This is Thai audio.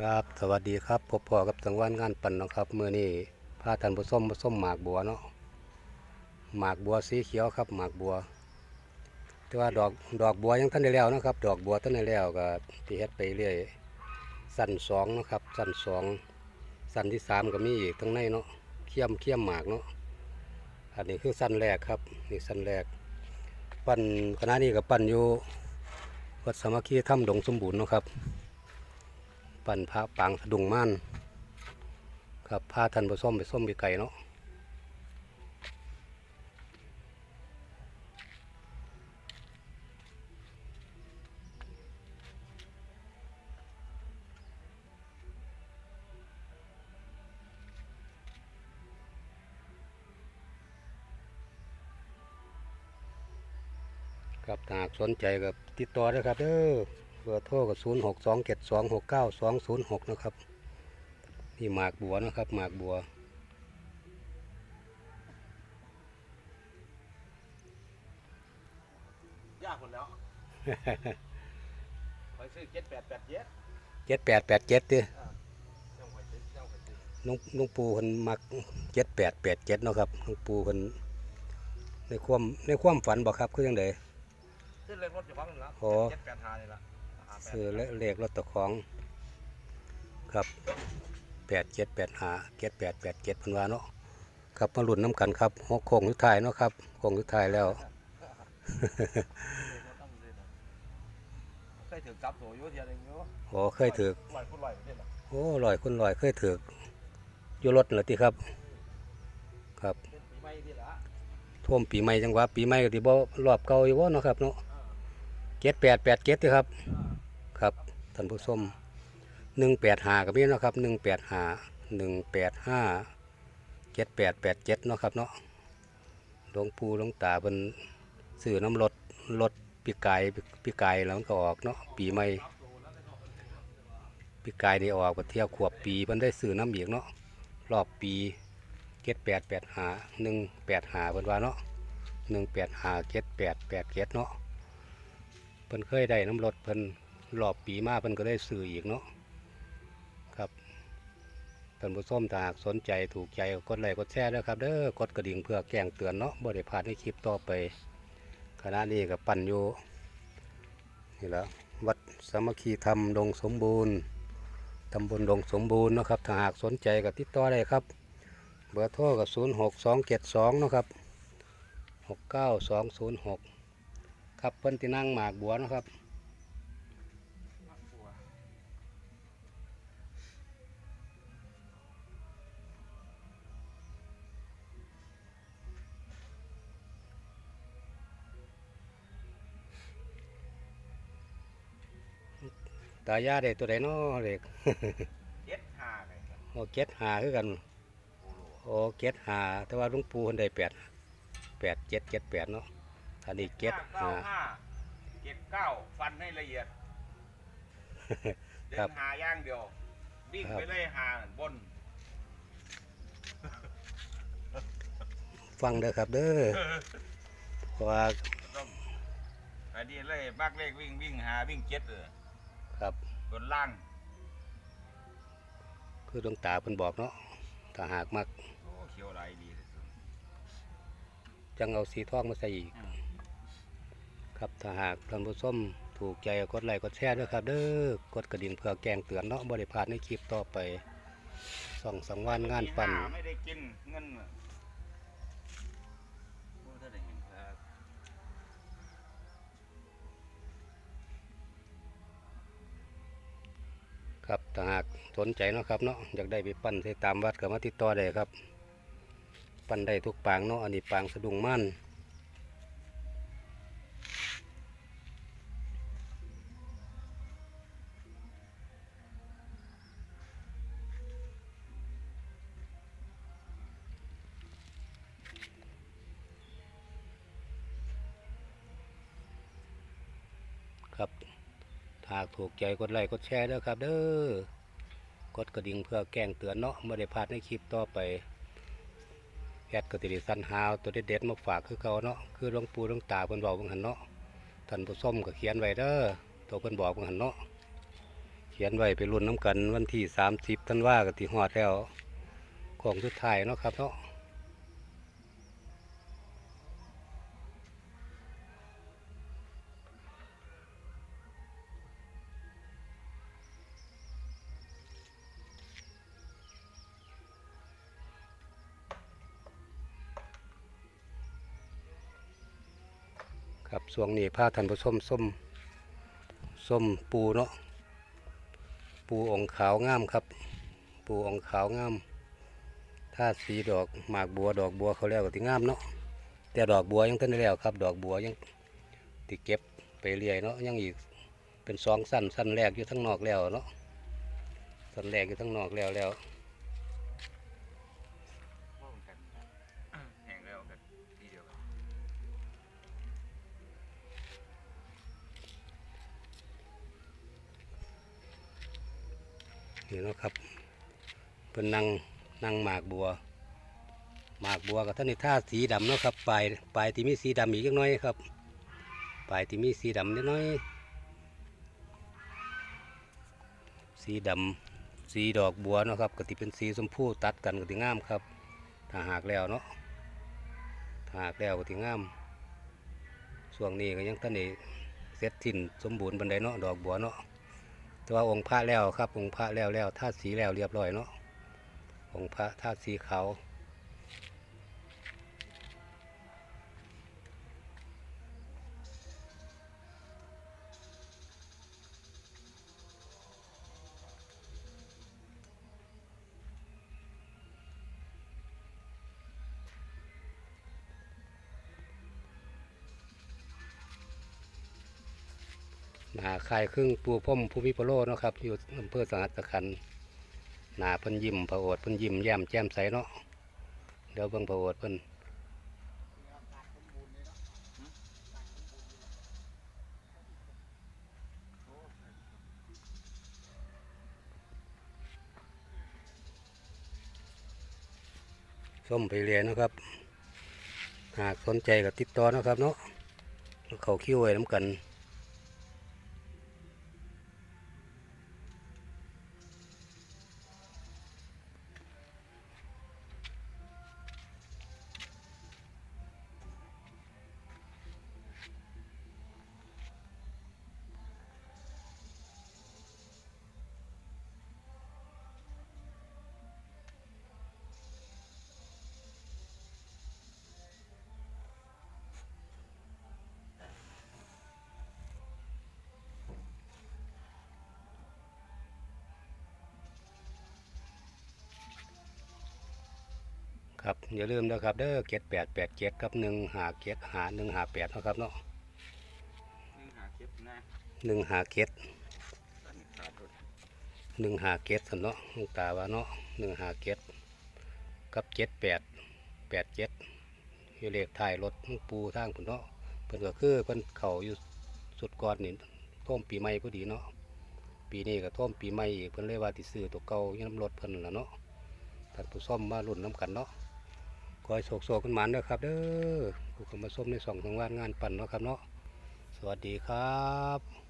ครับสวัสดีครับพบพอกับสังวันงานปั่นนะครับมื้อนี้พาท่านผู้ชมมาส้มหมากบัวเนาะหมากบัวสีเขียวครับ หมากบัว แต่ว่าดอกดอกบัวยังทันได้แล้วนะครับ ดอกบัวทันได้แล้วก็ที่เฮ็ดไปเรื่อยสั้นสองนะครับ สั้นสองสั้นที่สามก็มีอีกทั้งในเนาะเขี้ยมเขี้ยมหมากเนาะอันนี้คือสั้นแรกครับนี่สั้นแรก ปั่นคณะนี้ก็ปั่นอยู่วัดสามัคคีถ้ำดงสมบูรณ์นะครับ ปั่นพระปางสะดุงม่านครับพาท่านไปส้มไปส้มไปไก่เนาะครับหากสนใจกับติดต่อได้ครับเด้อ เบอร์โทรกับ0 6 2 7 2 6 9 2 0 6นะครับนี่หมากบัวนะครับ หมากบัว ยากคนแล้วไปซื้อเจ็ดแปดแปดเจ็ดเจ็ดแปดแปดเจ็ดดิยังไปซื้อยังไปซื้อลุงลุงปูคนมักเจ็ดแปดแปดเจ็ดเนาะครับลุงปูคนในความในความฝันบอกครับคือยังไงซื้อเลขรถจะฟังแล้วโอ้ เจ็ดแปดห้านี่ละห้าแปด ซื้อเลเลขรถตะของครับแปดเจ็ดแปดหาเจ็ดแปดแปดเจ็ดพันวาเนาะครับมาหลุนน้ำกันครับหกโค้งสุดท้ายเนาะครับโค้งสุดท้ายแล้วเคยถือจับตัวอยู่เทียนเองอยู่โอ้เคยถือลอยคุณลอยนี่แหละโอ้ลอยคนลอยเคยถือกอยู่รถเหรอติครับ ครับเป็นปีใหม่ที่ละท่วมปีใหม่จังหวะปีใหม่ก็ที่บ่รอบเก่าอยู่บ่เนาะครับเนาะเจ็ดแปดแปดเจ็ดครับ ครับท่านผู้ชมหนึ่งแปดหาก็มีเนาะครับหนึ่งแปดหาหนึ่งแปดห้าเจ็ดแปดแปดเจ็ดเนาะครับเนาะหลวงปู่หลวงตาเป็นสื่อน้ำรถรถปีกายปีกายแล้วมันก็ออกเนาะปีใหม่ปีกายนี่ออกก็เที่ยวขวบปีมันได้สื่อน้ำอีกเนาะรอบปีเจ็ดแปดแปดหาหนึ่งแปดหาเพิ่นว่าเนาะหนึ่งแปดหาเจ็ดแปดแปดเจ็ดเนาะเพิ่นเคยได้น้ำรถเพิ่น รอบปีมาเพิ่นก็ได้ซื้ออีกเนาะครับท่านผู้ชมถ้าหากสนใจถูกใจก็กดไลค์กดแชร์ด้วยครับเด้อกดกระดิ่งเพื่อแจ้งเตือนเนาะบ่ได้พลาดในคลิปต่อไปขณะนี้ก็ปั่นอยู่นี่แหละวัดสามัคคีธรรมดงสมบูรณ์ตำบลดงสมบูรณ์นะครับถ้าหากสนใจก็ติดต่อได้ครับ เบอร์โทรก็0 6 2 7 2เนะครับ6 9 2 0 6 ครับเพิ่นที่นั่งหมากบัวนะครับ ตายาได้ตัวใดเนาะเด็กเจ็ดห้าเลยครับโอเก็ดหาคือกันโอเก็ดหาแต่ว่าหลุงปูคนได้แปดแปดเจ็ดเจ็ดแปดเนาะอันนี้เก็ดเก้าหา ห้าเจ็ดเก้าฟันให้ละเอียด เดิครับนหาอย่างเดียววิ่งครับ ไปเลยหาบน ฟังเด้อครับเด้อเพราะว่า ต้องอันนี้เลยบักเลขวิ่งวิ่งหาวิ่งเจ็ดเลยครั บบนล่างคือดวงตาเพิ่นบอกเนาะถ้าหากมักโอ้เขียวไรดีที่สุดจังเอาสีทองมาใส่อีก อืมครับถ้าหากท่านผู้ชมถูกใจก็กดไลค์กดแชร์ด้วยครับ เด้อกดกระดิ่งเพื่อแจ้งเตือนเนาะบริพลาดในคลิปต่อไปส่องสังวานงานปั่นปีหไม่ได้กินเงินน่ะ ครับถ้าหากสนใจเนาะครับเนาะอยากได้ไปปั้นใส่ตามวัดก็มาติดต่อได้ครับ ปั้นได้ทุกปางเนาะอันนี้ปางสะดุงมั่นครับ ถาหากถูกใจกดไลค์กดแชร์ด้วยครับ เด้อกดกระดิ่งเพื่อแจ้งเตือนเนาะไม่ได้พลาดในคลิปต่อไปแอดก็ติไดสันหาวตัวเด็ดๆมาฝากคือเก่าเนาะคือหลวงปู่หลวงตาเพิ่นบอกเพิ่นหันเนาะท่านผู้ชมก็เขียนไว้เด้อตัวเพิ่นบอกเพิ่นหันเนาะเขียนไว้ไปรุ่นน้ำกันวันที่สามสิบธันว่ากับที่หอดแล้วของสุดท้ายเนาะครับเนาะ ครับช่วงนี้พาท่านผู้มส้มส้มปูเนาะปูองขาวงามครับ ปูองขาวงามถ้าสีดอกหมากบัวดอกบัวเขาแล้วก็ที่งามเนาะแต่ดอกบัวยังทันได้แล้วครับ ดอกบัวยังติเก็บไปเรื่อยเนาะยังอีกเป็นสองสั้นสั้นแรกอยู่ทั้งนอกแล้วเนาะสั้นแรกอยู่ทั้งนอกแล้วแล้ว นี่เนาะครับเป็นนั่งนั่งหมากบัว หมากบัวกับท่านนี่ท่าสีดำเนาะครับปลายปลายที่มีสีดำอีกจักน้อยครับปลายที่มีสีดำนิดหน้อย สีดำสีดอกบัวเนาะครับก็ที่เป็นสีชมพูตัดกันก็ที่งามครับ ถ้าหากแล้วเนาะถ้าหากแล้วก็ที่งามช่วงนี้ก็ยังท่านนี่เสร็จสิ้นสมบูรณ์บันไดเนาะดอกบัวเนาะ แต่ว่าองค์พระแล้วครับ องค์พระแล้วแล้วท่าสีแล้วเรียบร้อยเนาะองค์พระท่าสีขาว หนาคายครึ่งปูพ่มภูมิพโลเนาะครับ อยู่อำเภอสังหัตขันหนาเพิ่นยิ้มพระโอษฐ์เพิ่นยิ้มแย้มแจ่มใสเนาะเดี๋ยวเบิ่งพระโอษฐ์เพิ่นส้มไปเรียนนาะครับ หากสนใจก็ติดต่อนะครับเนาะเขาคิวไว้น้ำกัน ครับอย่าลืมนะครับเด้อเจ็ดแปดแปดเจ็ดกับหนึ่งหาเจ็ดหาหนึ่งหาแปดนะครับเนาะนี่หาเก็บนะหนึ่งหาเจ็ดตันขาดรถหนึ่งหาเจ็ดสันเนาะหลวงตาว่าเนาะหนึ่งหาเจ็ดกับเจ็ดแปดแปดเจ็ดอยู่เลขท้ายรถหลวงปูทางผุนเนาะเพิ่นก็คือเพิ่นเข่าอยู่สุดก่อนนี่ท่วมปีใหม่พอดีเนาะปีนี้ก็ท่วมปีใหม่อีกเพิ่นเลยว่าติซื้อตัวเก่ายังน้ำรถเพิ่นละเนาะท่านผู้ชมมารุ่นน้ำกันเนาะ ขอยโศกโศกกันหมันด้อครับเด้อผู้เข้ามาส้มในสองสองวานงานปั่นเนาะครับเนาะสวัสดีครับ